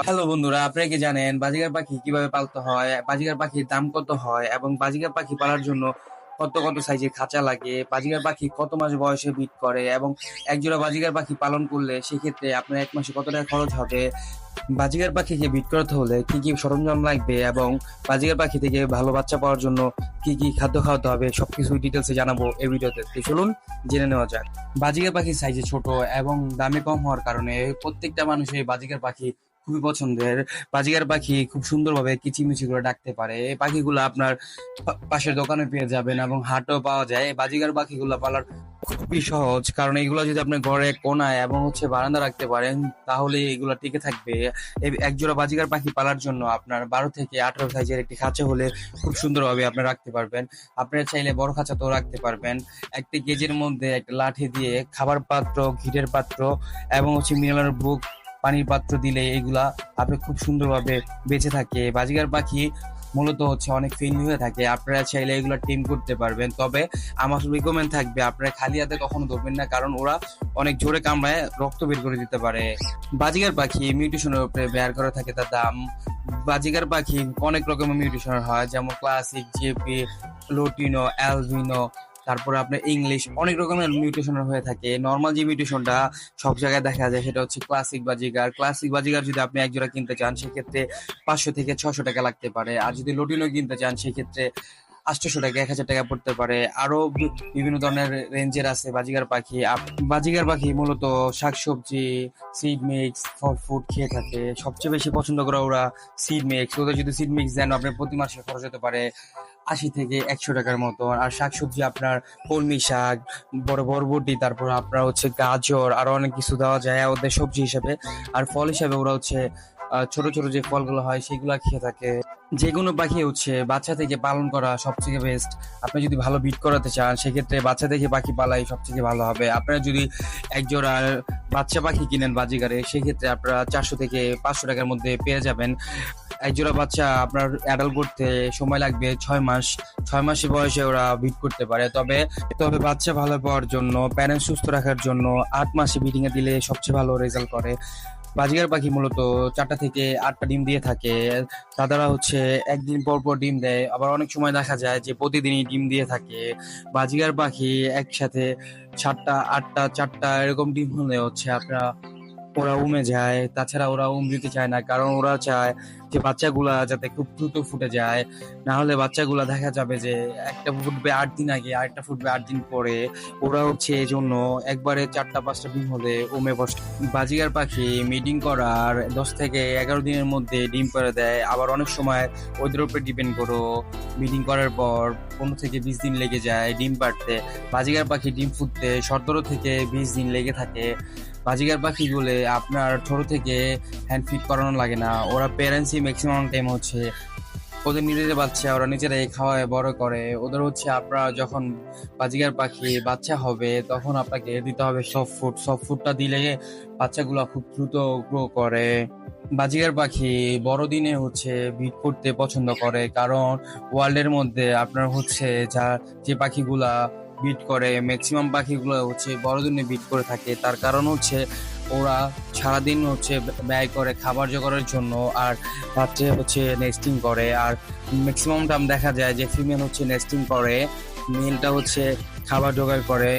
Hello বন্ধুরা, আপনারা কি জানেন বাজিগার পাখি কীভাবে পালতে হয়? বাজিগার পাখির দাম কত হয় এবং বাজিগার পাখি পালার জন্য কত কত সাইজের খাঁচা লাগে? বাজিগার পাখি কত মাস বয়সে বিট করে এবং একজোড়া বাজিগার পাখি পালন করলে সেক্ষেত্রে আপনার এক মাসে কত টাকা খরচ হবে? বাজিগার পাখিকে বিট করতে হলে কি কি সরঞ্জাম লাগবে এবং বাজিগার পাখি থেকে ভালো বাচ্চা পাওয়ার জন্য কি কি খাদ্য খাওয়াতে হবে সবকিছু ডিটেলসে জানাব এই ভিডিওতে। তো চলুন, জেনে নেওয়া যাক। বাজিগার পাখির সাইজে ছোট এবং দামে কম হওয়ার কারণে প্রত্যেকটা মানুষই বাজিগার পাখি খুবই পছন্দের। বাজিগার পাখি খুব সুন্দরভাবে কিচিমিচি করে ডাকতে পারে। এই পাখিগুলো আপনার পাশের দোকানে পেয়ে যাবেন এবং হাটও পাওয়া যায়। এই বাজিগার পাখিগুলো পালার খুবই সহজ। কারণ এগুলো যদি আপনি ঘরে, কোনায় এবং হচ্ছে বারান্দা রাখতে পারেন, তাহলে এগুলো টিকে থাকবে। একজোড়া বাজিগার পাখি পালার জন্য আপনার বারো থেকে আঠারো সাইজের একটি খাঁচা হলে খুব সুন্দরভাবে আপনি রাখতে পারবেন। আপনারা চাইলে বড় খাঁচাতেও রাখতে পারবেন। একটি কেজির মধ্যে একটা লাঠি দিয়ে খাবার পাত্র ঘিরের পাত্র এবং হচ্ছে মিনারেল বুক পানির পাত্র দিলে এগুলা আপনি খুব সুন্দরভাবে বেঁচে থাকে। বাজিগার পাখি মূলত হচ্ছে অনেক ফ্রেন্ডলি হয়ে থাকে। আপনারা চাইলে এগুলো টিম করতে পারবেন। তবে আমার রিকমেন্ড থাকবে, আপনারা খালি হাতে কখনো ধরবেন না, কারণ ওরা অনেক জোরে কামড়ায় রক্ত বের করে দিতে পারে। বাজিগার পাখি মিউটেশনের উপরে বেয়ার করা থাকে তার দাম। বাজিগার পাখি অনেক রকমের মিউটেশন হয়, যেমন ক্লাসিক জেপি লোটিনো অ্যালভিনো তারপরে আপনার ইংলিশ অনেক রকমের মিউটেশন হয়ে থাকে। নর্মাল যে মিউটেশনটা সব জায়গায় দেখা যায়, সেটা হচ্ছে ক্লাসিক বাজিগার। ক্লাসিক বাজিগার যদি আপনি এক জোড়া কিনতে চান, সেক্ষেত্রে পাঁচশো থেকে ছশো টাকা লাগতে পারে। আর যদি লোটিনো কিনতে চান, সেক্ষেত্রে আটশোশো টাকা, এক হাজার টাকা পড়তে পারে। আরও বিভিন্ন ধরনের রেঞ্জের আছে বাজিগার পাখি। বাজিগার পাখি মূলত শাকসবজি সিড মিক্স ফুড খেয়ে থাকে। সবচেয়ে বেশি পছন্দ করে ওরা সিড মিক্স ওদের যদি সিড মিক্স দেন, আপনার প্রতি মাসে খরচ হতে পারে আশি থেকে একশো টাকার মতো আর শাকসবজি আপনার কলমি শাক, বড় বরবটি, তারপর আপনার হচ্ছে গাজর, আরও অনেক কিছু দেওয়া যায় ওদের সবজি হিসাবে। আর ফল হিসাবে ওরা হচ্ছে ছোট ছোট যে ফলগুলো হয় সেগুলা খেয়ে থাকে। যে কোনো পাখি হচ্ছে, বাচ্চা থেকে পালন করা সবথেকে বেস্ট আপনি যদি ভালো বিট করাতে চান, সেক্ষেত্রে বাচ্চা থেকে পাখি পালাই সবথেকে ভালো হবে। আপনারা যদি একজোড়া বাচ্চা পাখি কিনেন বাজিগারে, সেক্ষেত্রে আপনারা চারশো থেকে পাঁচশো টাকার মধ্যে পেয়ে যাবেন। একজোড়া বাচ্চা আপনার অ্যাডাল্ট করতে সময় লাগবে ছয় মাস। ছয় মাসের বয়সে ওরা বিট করতে পারে। তবে তবে বাচ্চা ভালো পাওয়ার জন্য প্যারেন্টস সুস্থ রাখার জন্য আট মাসে এ দিলে সবচেয়ে ভালো রেজাল্ট করে। বাজিগার পাখি মূলত চারটা থেকে আটটা ডিম দিয়ে থাকে। দাদারা হচ্ছে একদিন পর পর ডিম দেয়। আবার অনেক সময় দেখা যায় যে প্রতিদিনই ডিম দিয়ে থাকে। বাজিগার পাখি একসাথে সাতটা, আটটা, চারটা এরকম ডিম হলে হচ্ছে আপনারা ওরা উমে যায়, তাছাড়া ওরা উম দিতে চায় না, কারণ ওরা চায় যে বাচ্চাগুলা যাতে খুব দ্রুত ফুটে যায়। না হলে বাচ্চাগুলা দেখা যাবে যে একটা ফুটবে আট দিন আগে, আরেকটা ফুটবে আট দিন পরে। ওরা হচ্ছে এই জন্য একবারে চারটা, পাঁচটা ডিম হলে উমে বসে। বাজিগার পাখি, মিটিং করার, দশ থেকে এগারো দিনের মধ্যে ডিম করে দেয়। আবার অনেক সময় ওদের উপরে ডিপেন্ড করো, মিটিং করার পর পনেরো থেকে বিশ দিন লেগে যায় ডিম পাড়তে। বাজিগার পাখি ডিম ফুটতে সতেরো থেকে বিশ দিন লেগে থাকে। বাজিগার পাখিগুলো আপনার ছোট থেকে হ্যান্ড ফিট করানো লাগে না। ওরা প্যারেন্টসই ম্যাক্সিমাম টাইম হচ্ছে ওদের নিজেদের বাচ্চা, ওরা নিজেরাই খাওয়ায়, বড় করে। ওদের হচ্ছে আপনারা যখন বাজিগার পাখি বাচ্চা হবে তখন আপনাকে দিতে হবে সফট ফুড সফট ফুডটা দিলে বাচ্চাগুলো খুব দ্রুত গ্রো করে। বাজিগার পাখি বড়দিনে হচ্ছে ভিট করতে পছন্দ করে। কারণ ওয়ার্ল্ডের মধ্যে আপনার হচ্ছে যা, যে পাখিগুলা বিট করে ম্যাক্সিমাম পাখিগুলো হচ্ছে বড়দিনে বিট করে থাকে। তার কারণ হচ্ছে ওরা সারাদিন হচ্ছে ব্যয় করে খাবার জোগাড়ের জন্য আর রাত্রে হচ্ছে নেস্টিং করে। আর ম্যাক্সিমাম টাইম দেখা যায় যে ফিমেল হচ্ছে নেস্টিং করে মেলটা হচ্ছে খাবার জোগাড় করে।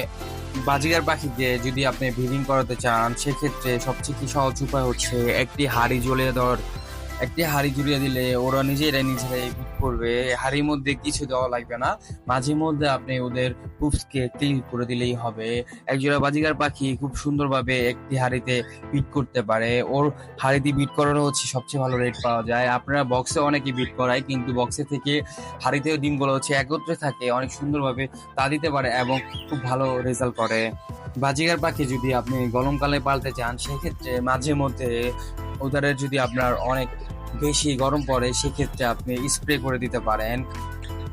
বাজিগার পাখিকে যদি আপনি ব্রিডিং করাতে চান, সেক্ষেত্রে সবচেয়ে কি সহজ উপায় হচ্ছে একটি হাড়ি জ্বলিয়ে দেওয়ার একটি হাড়ি জুড়িয়ে দিলে ওরা নিজেরাই নিজেরাই করবে। হাড়ির মধ্যে কিছু দেওয়া লাগবে না। মাঝে মধ্যে আপনি ওদের পুপসকে ক্লিন করে দিলেই হবে। একজোড়া বাজিগার পাখি খুব সুন্দরভাবে একটি হাড়িতে বিট করতে পারে। ওর হাড়িতে বিট করারও হচ্ছে সবচেয়ে ভালো রেট পাওয়া যায়। আপনারা বক্সে অনেকে বিট করায়, কিন্তু বক্সে থেকে হাড়িতে ডিমগুলো হচ্ছে একত্রে থাকে, অনেক সুন্দরভাবে তা দিতে পারে এবং খুব ভালো রেজাল্ট করে। বাজিগার পাখি যদি আপনি গরমকালে পালতে চান, সেক্ষেত্রে মাঝে মধ্যে ওদের যদি আপনার অনেক বেশি গরম পড়ে, সেক্ষেত্রে আপনি স্প্রে করে দিতে পারেন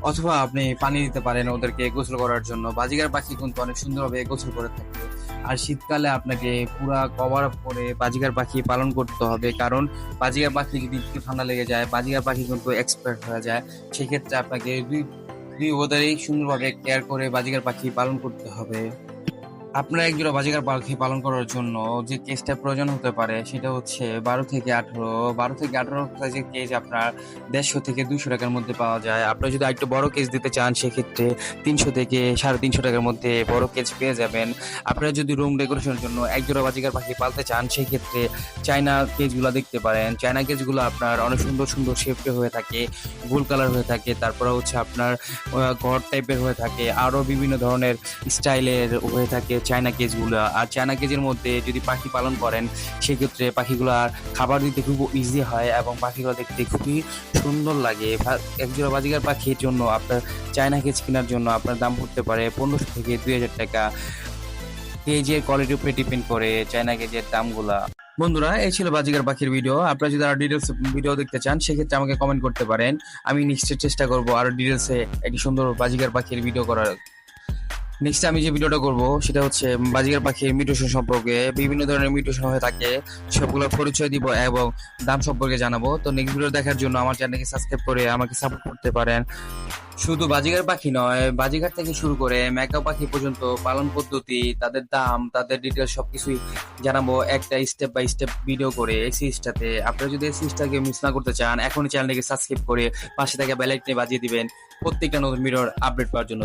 অথবা আপনি পানি দিতে পারেন ওদেরকে গোসল করার জন্য। বাজিগার পাখি কিন্তু অনেক সুন্দরভাবে গোসল করে থাকে। আর শীতকালে আপনাকে পুরা কভার আপ করে বাজিগার পাখি পালন করতে হবে। কারণ বাজিগার পাখি যদি একটু ঠান্ডা লেগে যায়, বাজিগার পাখি কিন্তু এক্সপায়ার হয়ে যায়। সেক্ষেত্রে আপনাকে দুই দুই ওদেরই সুন্দরভাবে কেয়ার করে বাজিগার পাখি পালন করতে হবে। আপনার একজোড়া বাজিকার পাখি পালন করার জন্য যে কেজটা প্রয়োজন হতে পারে, সেটা হচ্ছে বারো থেকে আঠারো। বারো থেকে আঠারো সাইজের কেজ আপনার দেড়শো থেকে দুশো টাকার মধ্যে পাওয়া যায়। আপনারা যদি একটু বড় কেজ দিতে চান, সেক্ষেত্রে তিনশো থেকে সাড়ে তিনশো টাকার মধ্যে বড় কেজ পেয়ে যাবেন। আপনারা যদি রুম ডেকোরেশনের জন্য একজোড়া বাজিকার পাখি পালতে চান, সেক্ষেত্রে চায়না কেজগুলো দেখতে পারেন। চায়না কেজগুলো আপনার অনেক সুন্দর সুন্দর শেপে হয়ে থাকে গোল কালার হয়ে থাকে, তারপরে হচ্ছে আপনার ঘর টাইপের হয়ে থাকে আরও বিভিন্ন ধরনের স্টাইলের হয়ে থাকে। চায়না কেজগুলো আর চায়না কেজের মধ্যে যদি পাখি পালন করেন, সেক্ষেত্রে পাখিগুলো আর খাবার দিতে খুব ইজি হয় এবং পাখিগুলো দেখতে খুবই সুন্দর লাগে। একজোড়া বাজিকার পাখির জন্য আপনার চায়না কেজ কেনার জন্য আপনার দাম পড়তে পারে পনেরোশো থেকে দুই হাজার টাকা। কেজের কোয়ালিটির উপরে ডিপেন্ড করে চায়না কেজের দামগুলা। বন্ধুরা, এই ছিল বাজিকার পাখির ভিডিও আপনারা যদি আরও ডিটেলস ভিডিও দেখতে চান, সেক্ষেত্রে আমাকে কমেন্ট করতে পারেন। আমি নিশ্চয় চেষ্টা করব আরও ডিটেলসে একটি সুন্দর বাজিকার পাখির ভিডিও করার। নেক্সট আমি যে ভিডিওটা করব, সেটা হচ্ছে বাজিকার পাখির মিউটেশন সম্পর্কে, বিভিন্ন ধরনের মিউটেশন হয়ে থাকে, সবগুলোর পরিচয় দিব এবং দাম সম্পর্কে জানাব। তো নেক্সট ভিডিও দেখার জন্য আমার চ্যানেলকে সাবস্ক্রাইব করে আমাকে সাপোর্ট করতে পারেন। শুধু বাজিগার পাখি নয় বাজিগার থেকে শুরু করে ম্যাকাও পাখি পর্যন্ত, পালন পদ্ধতি, তাদের দাম, তাদের ডিটেলস সবকিছুই জানাব একটা স্টেপ বাই স্টেপ ভিডিও করে এই সিরিজটাতে আপনারা যদি এই সিরিজটাকে মিস না করতে চান, এখনই চ্যানেলটাকে সাবস্ক্রাইব করে পাশে থাকা বেল আইকনে বাজিয়ে দিবেন। প্রত্যেকটা নতুন ভিডিওর আপডেট পাওয়ার জন্য।